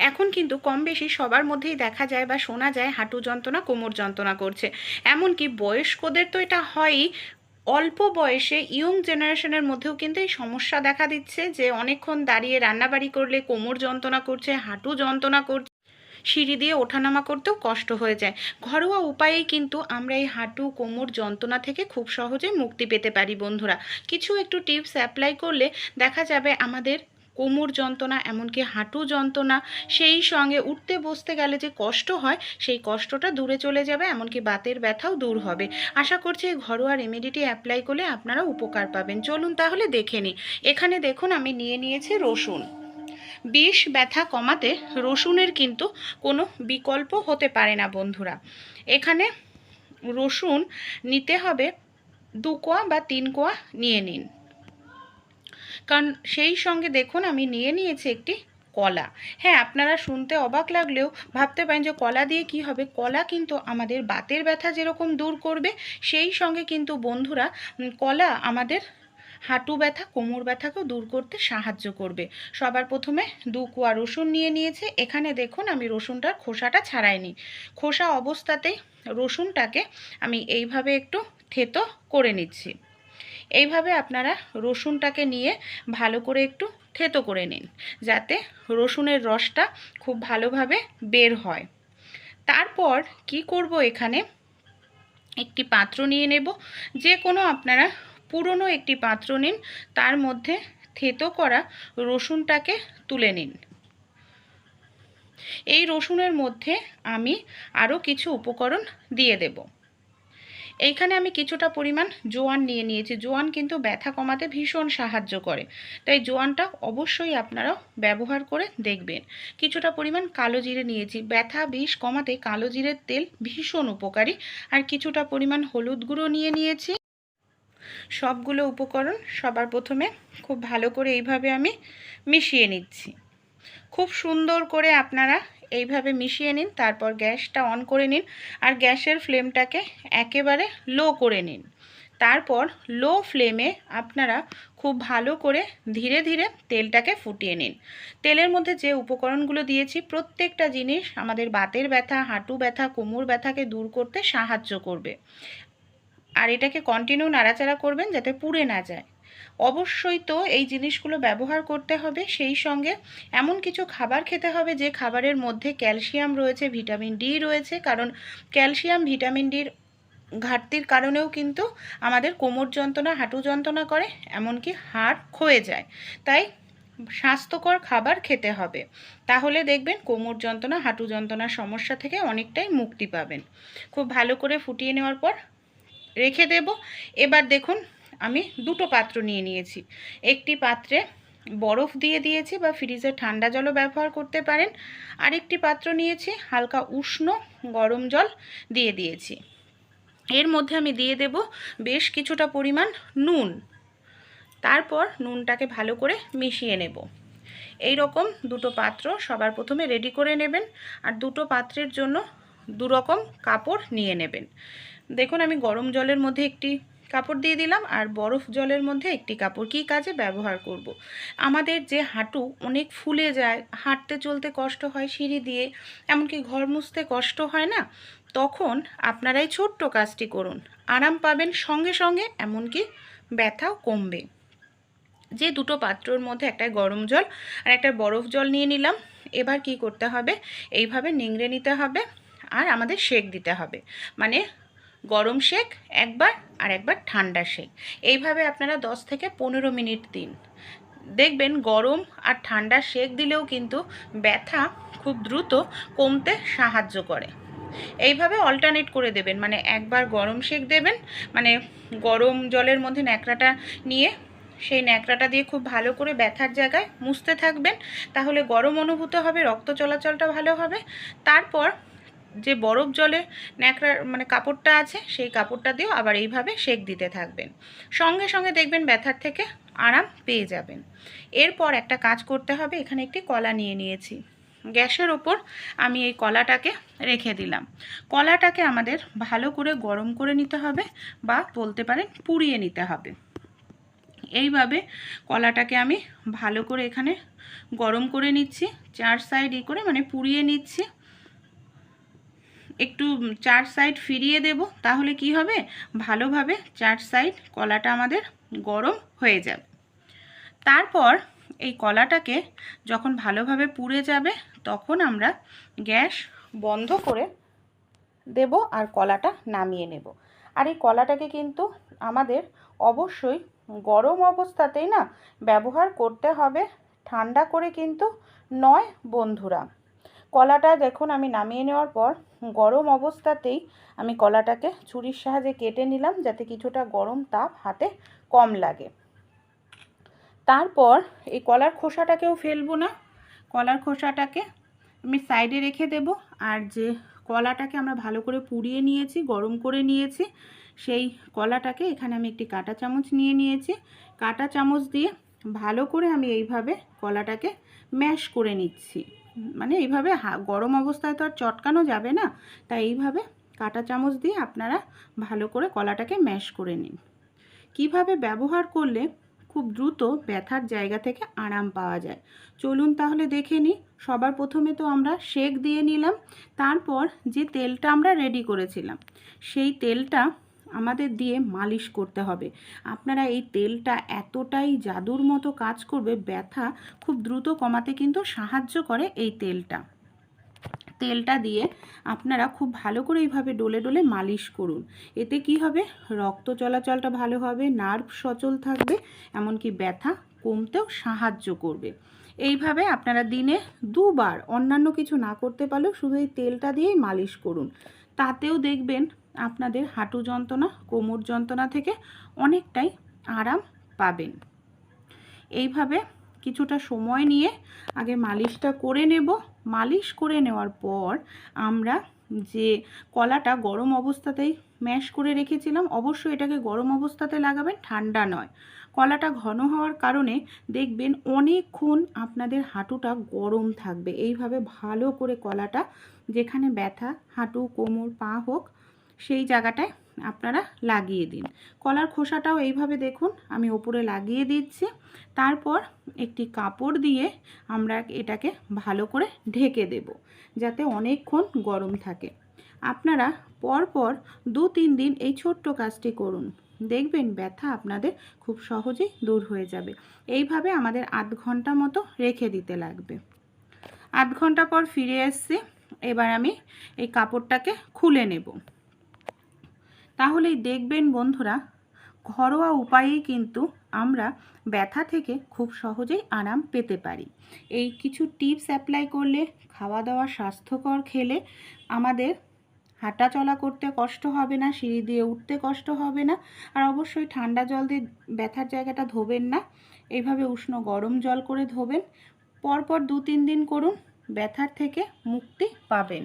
এখন কিন্তু কম বেশি সবার মধ্যেই দেখা যায় বা শোনা যায় হাঁটু যন্ত্রণা, কোমর যন্ত্রণা করছে। এমনকি বয়স্কদের তো এটা হয়ই, অল্প বয়সে ইয়ং জেনারেশনের মধ্যেও কিন্তু এই সমস্যা দেখা দিচ্ছে যে অনেকক্ষণ দাঁড়িয়ে রান্নাবাড়ি করলে কোমর যন্ত্রণা করছে, হাঁটু যন্ত্রণা করছে, সিঁড়ি দিয়ে ওঠানামা করতেও কষ্ট হয়ে যায়। ঘরোয়া উপায়েই কিন্তু আমরা এই হাঁটু, কোমর যন্ত্রণা থেকে খুব সহজে মুক্তি পেতে পারি বন্ধুরা। কিছু একটু টিপস অ্যাপ্লাই করলে দেখা যাবে আমাদের কোমর যন্ত্রণা, এমনকি হাঁটু যন্ত্রণা, সেই সঙ্গে উঠতে বসতে গেলে যে কষ্ট হয়, সেই কষ্টটা দূরে চলে যাবে, এমনকি বাতের ব্যথাও দূর হবে। আশা করছি এই ঘরোয়া রেমেডিটি অ্যাপ্লাই করলে আপনারা উপকার পাবেন। চলুন তাহলে দেখে নিই। এখানে দেখুন, আমি নিয়ে নিয়েছি রসুন। বিষ ব্যথা কমাতে রসুনের কিন্তু কোনো বিকল্প হতে পারে না, বন্ধুরা। এখানে রসুন নিতে হবে দু কোয়া বা তিন কোয়া নিয়ে নিন। কারণ সেই সঙ্গে দেখুন আমি নিয়ে নিয়েছি একটি কলা। হ্যাঁ আপনারা শুনতে অবাক লাগলেও ভাবতে পারেন যে কলা দিয়ে কি হবে। কলা কিন্তু আমাদের বাতের ব্যথা যেরকম দূর করবে, সেই সঙ্গে কিন্তু বন্ধুরা কলা আমাদের হাঁটু ব্যথা, কোমর ব্যথাকেও দূর করতে সাহায্য করবে। সবার প্রথমে দু কোয়া রসুন নিয়ে নিয়েছে। এখানে দেখুন আমি রসুনটার খোসাটা ছাড়াইনি। খোসা অবস্থাতেই রসুনটাকে আমি এইভাবে একটু থেতো করে নিচ্ছি। এইভাবে আপনারা রসুনটাকে নিয়ে ভালো করে একটু থেতো করে নিন, যাতে রসুনের রসটা খুব ভালোভাবে বের হয়। তারপর কি করব এখানে? একটি পাত্র নিয়ে নেব। যে কোনো আপনারা পুরনো একটি পাত্র নিন, তার মধ্যে থেতো করা রসুনটাকে তুলে নিন। এই রসুনের মধ্যে আমি আরও কিছু উপকরণ দিয়ে দেব। এইখানে আমি কিছুটা পরিমাণ জোয়ান নিয়ে নিয়েছি। জোয়ান কিন্তু ব্যথা কমাতে ভীষণ সাহায্য করে। তাই জোয়ানটা অবশ্যই আপনারাও ব্যবহার করে দেখবেন। কিছুটা পরিমাণ কালো জিরে নিয়েছি। ব্যথা বিষ কমাতে কালো জিরের তেল ভীষণ উপকারী। আর কিছুটা পরিমাণ হলুদ গুঁড়ো নিয়ে নিয়েছি। সবগুলো উপকরণ সবার প্রথমে খুব ভালো করে এইভাবে আমি মিশিয়ে নিচ্ছি। খুব সুন্দর করে আপনারা এইভাবে মিশিয়ে নিন, তারপর গ্যাসটা অন করে নিন আর গ্যাসের ফ্লেমটাকে একেবারে লো করে নিন। তারপর লো ফ্লেমে আপনারা খুব ভালো করে ধীরে ধীরে তেলটাকে ফুটিয়ে নিন। তেলের মধ্যে যে উপকরণগুলো দিয়েছি, প্রত্যেকটা জিনিস আমাদের বাতের ব্যথা, হাঁটু ব্যথা, কোমর ব্যথাকে দূর করতে সাহায্য করবে। আর এটাকে কন্টিনিউ নাড়াচাড়া করবেন যাতে পুড়ে না যায়। অবশ্যই তো এই জিনিসগুলো ব্যবহার করতে হবে। সেই সঙ্গে এমন কিছু খাবার খেতে হবে যে খাবারের মধ্যে ক্যালসিয়াম রয়েছে, ভিটামিন ডি রয়েছে। কারণ ক্যালসিয়াম, ভিটামিন ডির ঘাটতির কারণেও কিন্তু আমাদের কোমর যন্ত্রণা, হাঁটু যন্ত্রণা করে, এমনকি হাড় ক্ষয়ে যায়। তাই স্বাস্থ্যকর খাবার খেতে হবে। তাহলে দেখবেন কোমর যন্ত্রণা, হাঁটু যন্ত্রণার সমস্যা থেকে অনেকটাই মুক্তি পাবেন। খুব ভালো করে ফুটিয়ে নেওয়ার পর রেখে দেব। এবার দেখুন আমি দুটো পাত্র নিয়ে নিয়েছি। একটি পাত্রে বরফ দিয়ে দিয়েছি বা ফ্রিজে ঠান্ডা জলও ব্যবহার করতে পারেন। আরেকটি পাত্র নিয়েছি হালকা উষ্ণ গরম জল দিয়ে দিয়েছি। এর মধ্যে আমি দিয়ে দেব বেশ কিছুটা পরিমাণ নুন। তারপর নুনটাকে ভালো করে মিশিয়ে নেব। এই রকম দুটো পাত্র সবার প্রথমে রেডি করে নেবেন আর দুটো পাত্রের জন্য দু রকম কাপড় নিয়ে নেবেন। দেখুন আমি গরম জলের মধ্যে একটি কাপড় দিয়ে দিলাম আর বরফ জলের মধ্যে একটি কাপড় কী কাজে ব্যবহার করব। আমাদের যে হাঁটু অনেক ফুলে যায়, হাঁটতে চলতে কষ্ট হয় সিঁড়ি দিয়ে, এমনকি ঘর মুছতে কষ্ট হয় না, তখন আপনারাই ছোট্ট কাজটি করুন। আরাম পাবেন সঙ্গে সঙ্গে, এমনকি ব্যথাও কমবে। যে দুটো পাত্রর মধ্যে একটা গরম জল আর একটা বরফ জল নিয়ে নিলাম, এবার কি করতে হবে? এইভাবে নিংড়ে নিতে হবে আর আমাদের সেক দিতে হবে। মানে গরম শেক, একবার আর একবার ঠান্ডা শেক। এইভাবে আপনারা 10 থেকে পনেরো মিনিট দিন। দেখবেন গরম আর ঠান্ডা শেক দিলেও কিন্তু ব্যথা খুব দ্রুত কমতে সাহায্য করে। এইভাবে অল্টারনেট করে দেবেন মানে একবার গরম শেক দেবেন মানে গরম জলের মধ্যে ন্যাকড়াটা নিয়ে সেই ন্যাকড়াটা দিয়ে খুব ভালো করে ব্যথার জায়গায় মুছতে থাকবেন, তাহলে গরম অনুভূত হবে, রক্ত চলাচলটা ভালো হবে। তারপর যে বরফ জলে ন্যাকড়ার মানে কাপড়টা আছে, সেই কাপড়টা দিয়েও আবার এইভাবে সেক দিতে থাকবেন। সঙ্গে সঙ্গে দেখবেন ব্যথার থেকে আরাম পেয়ে যাবেন। এরপর একটা কাজ করতে হবে, এখানে একটি কলা নিয়ে নিয়েছি। গ্যাসের ওপর আমি এই কলাটাকে রেখে দিলাম। কলাটাকে আমাদের ভালো করে গরম করে নিতে হবে বা বলতে পারেন পুড়িয়ে নিতে হবে। এইভাবে কলাটাকে আমি ভালো করে এখানে গরম করে নিচ্ছি, চার সাইড ই করে মানে পুড়িয়ে নিচ্ছি। একটু চার সাইড ফিরিয়ে দেব, তাহলে কি হবে? ভালোভাবে চার সাইড কলাটা আমাদের গরম হয়ে যাবে। তারপর এই কলাটাকে যখন ভালোভাবে পুড়ে যাবে, তখন আমরা গ্যাস বন্ধ করে দেব আর কলাটা নামিয়ে নেব। আর এই কলাটাকে কিন্তু আমাদের অবশ্যই গরম অবস্থাতেই না ব্যবহার করতে হবে, ঠান্ডা করে কিন্তু নয় বন্ধুরা। কলাটা দেখুন, আমি নামিয়ে নেওয়ার পর গরম অবস্থাতেই আমি কলাটাকে ছুরির সাহায্যে কেটে নিলাম যাতে কিছুটা গরম তাপ হাতে কম লাগে। তারপর এই কলার খোসাটাকেও ফেলব না। কলার খোসাটাকে আমি সাইডে রেখে দেব। আর যে কলাটাকে আমরা ভালো করে পুড়িয়ে নিয়েছি, গরম করে নিয়েছি, সেই কলাটাকে এখানে আমি একটি কাঁটা চামচ নিয়ে নিয়েছি। কাঁটা চামচ দিয়ে ভালো করে আমি এইভাবে কলাটাকে ম্যাশ করে নিচ্ছি। মানে এইভাবে গরম অবস্থায় তো আর চটকানো যাবে না। তাই এইভাবে কাঁটা চামচ দিয়ে আপনারা ভালো করে কলাটাকে ম্যাশ করে নিন। কীভাবে ব্যবহার করলে খুব দ্রুত ব্যথার জায়গা থেকে আরাম পাওয়া যায়? চলুন তাহলে দেখে নিই। সবার প্রথমে তো আমরা শেক দিয়ে নিলাম। তারপর যে তেলটা আমরা রেডি করেছিলাম, সেই তেলটা আমাদের দিয়ে মালিশ করতে হবে। আপনারা এই তেলটা এতটাই জাদুর মতো কাজ করবে, ব্যথা খুব দ্রুত কমাতে কিন্তু সাহায্য করে এই তেলটা। তেলটা দিয়ে আপনারা খুব ভালো করে এইভাবে ডলে ডলে মালিশ করুন। এতে কি হবে? রক্ত চলাচলটা ভালো হবে, নার্ভ সচল থাকবে, এমনকি ব্যথা কমতেও সাহায্য করবে। এইভাবে আপনারা দিনে দুবার অন্যান্য কিছু না করতে পারলেও শুধু এই তেলটা দিয়েই মালিশ করুন। তাতেও দেখবেন আপনাদের হাঁটু যন্ত্রণা, কোমর যন্ত্রণা থেকে অনেকটাই আরাম পাবেন। এইভাবে কিছুটা সময় নিয়ে আগে মালিশটা করে নেব। মালিশ করে নেওয়ার পর আমরা যে কলাটা গরম অবস্থাতেই ম্যাশ করে রেখেছিলাম, অবশ্যই এটাকে গরম অবস্থাতে লাগাবেন, ঠান্ডা নয়। কলাটা ঘন হওয়ার কারণে দেখবেন অনেকক্ষণ আপনাদের হাঁটুটা গরম থাকবে। এইভাবে ভালো করে কলাটা যেখানে ব্যথা, হাঁটু, কোমর, পা হোক সেই জায়গাটায় আপনারা লাগিয়ে দিন। কলার খোসাটাও এইভাবে দেখুন, আমি ওপরে লাগিয়ে দিচ্ছি। তারপর একটি কাপড় দিয়ে আমরা এটাকে ভালো করে ঢেকে দেব, যাতে অনেকক্ষণ গরম থাকে। আপনারা পরপর দু তিন দিন এই ছোট্ট কাজটি করুন। দেখবেন ব্যথা আপনাদের খুব সহজেই দূর হয়ে যাবে। এইভাবে আমাদের আধ ঘণ্টা মতো রেখে দিতে লাগবে। আধ ঘণ্টা পর ফিরে এসছি। এবার আমি এই কাপড়টাকে খুলে নেব। তাহলেই দেখবেন বন্ধুরা, ঘরোয়া উপায়েই কিন্তু আমরা ব্যথা থেকে খুব সহজেই আরাম পেতে পারি। এই কিছু টিপস অ্যাপ্লাই করলে খাওয়া দাওয়া স্বাস্থ্যকর খেলে আমাদের হাঁটা চলা করতে কষ্ট হবে না, সিঁড়ি দিয়ে উঠতে কষ্ট হবে না, আর অবশ্যই ঠান্ডা জল দিয়ে ব্যথার জায়গাটা ধোবেন না। এইভাবে উষ্ণ গরম জল করে ধোবেন। পরপর দু তিন দিন করুন, ব্যথার থেকে মুক্তি পাবেন।